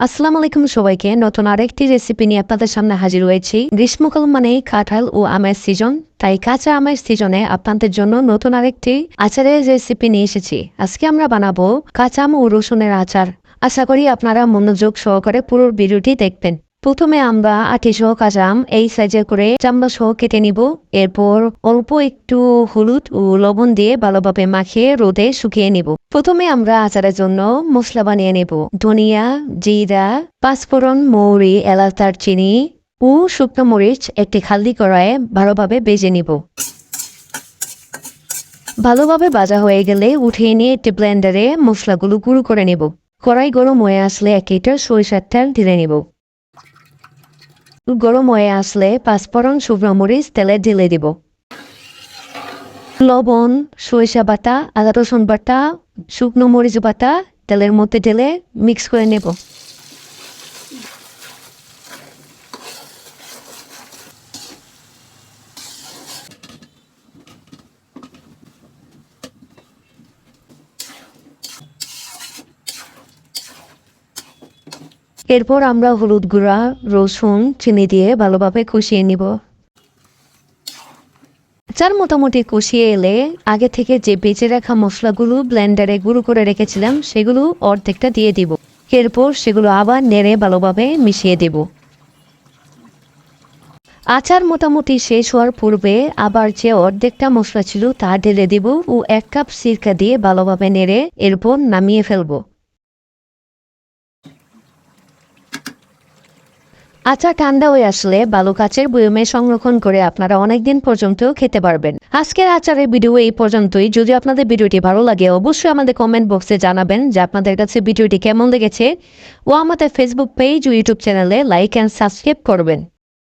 আসসালামু আলাইকুম সবাইকে, নতুন আরেকটি রেসিপি নিয়ে আপনাদের সামনে হাজির হয়েছি। গ্রীষ্মকাল মানে কাঁঠাল ও আমের সিজন তাই কাঁচা আমের সিজনে আপনাদের জন্য নতুন আরেকটি আচারের রেসিপি নিয়ে এসেছি। আজকে আমরা বানাবো কাঁচা আম ও রসুনের আচার। আশা করি আপনারা মনোযোগ সহকারে পুরো ভিডিওটি দেখবেন। প্রথমে আমরা আটি সহ কাঁচা আম এই সাইজে করে চামড়া সহ কেটে নিব। এরপর অল্প একটু হলুদ ও লবণ দিয়ে ভালোভাবে মাখিয়ে রোদে শুকিয়ে নিব। প্রথমে আমরা আচারের জন্য মশলা বানিয়ে নেব। ধনিয়া, জিরা, পাঁচফোড়ন, মৌরি এলাচ দারচিনি ও শুকনো মরিচ একটি খালদি কড়াইয়ে ভালোভাবে বেজে নিব। ভালোভাবে ভাজা হয়ে গেলে উঠিয়ে নিয়ে একটি ব্লেন্ডারে মশলাগুলো গুঁড়ো করে নেব। কড়াই গরম হয়ে আসলে এক লিটার সরিষার তেল ঢেলে নেব। গরম হয়ে আসলে পাঁচফোড়ন শুকনো মরিচ তেলে ঢেলে দিব। লবণ, সরিষা বাটা, আদা রসুন বাটা, শুকনো মরিচ বাটা, তেলের মধ্যে ঢেলে মিক্স করে নেব। এরপর আমরা হলুদ গুঁড়া, রসুন, চিনি দিয়ে ভালোভাবে কষিয়ে নিব। চার মোটামুটি কষিয়ে এলে আগে থেকে যে বেঁচে রাখা মশলাগুলো ব্লেন্ডারে গুঁড়ো করে রেখেছিলাম, সেগুলো অর্ধেকটা দিয়ে দিব। এরপর সেগুলো আবার নেড়ে ভালোভাবে মিশিয়ে দেব। আচার মোটামুটি শেষ হওয়ার পূর্বে আবার যে অর্ধেকটা মশলা ছিল তা ঢেলে দিব ও এক কাপ সিরকা দিয়ে ভালোভাবে নেড়ে এরপর নামিয়ে ফেলব। আচার কান্দা হয়ে আসলে বালু কাচের বয়মে সংরক্ষণ করে আপনারা অনেকদিন পর্যন্ত খেতে পারবেন। আজকের আচারের ভিডিও এই পর্যন্তই। যদি আপনাদের ভিডিওটি ভালো লাগে, অবশ্যই আমাদের কমেন্ট বক্সে জানাবেন যে আপনাদের কাছে ভিডিওটি কেমন লেগেছে। ও আমাদের ফেসবুক পেজ ও ইউটিউব চ্যানেলে লাইক অ্যান্ড সাবস্ক্রাইব করবেন।